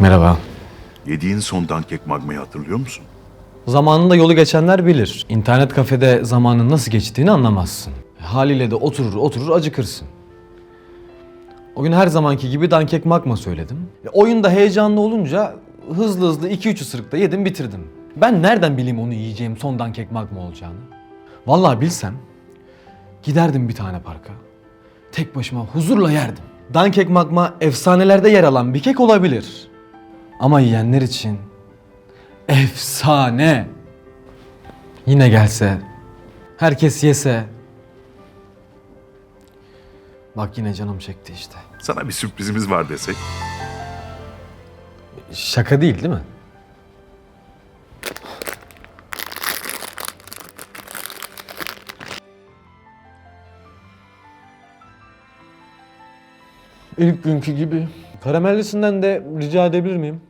Merhaba. Yediğin son dankek magmayı hatırlıyor musun? Zamanında yolu geçenler bilir. İnternet kafede zamanın nasıl geçtiğini anlamazsın. Haliyle de oturur oturur acıkırsın. O gün her zamanki gibi dankek magma söyledim. E, oyunda heyecanlı olunca hızlı hızlı 2-3 ısırıkta yedim bitirdim. Ben nereden bileyim onu yiyeceğim son dankek magma olacağını? Vallahi bilsem giderdim bir tane parka. Tek başıma huzurla yerdim. Dankek magma efsanelerde yer alan bir kek olabilir. Ama yiyenler için efsane. Yine gelse, herkes yese. Bak yine canım çekti işte. Sana bir sürprizimiz var desek. Şaka değil değil mi? İlk günkü gibi. Karamellisinden de rica edebilir miyim?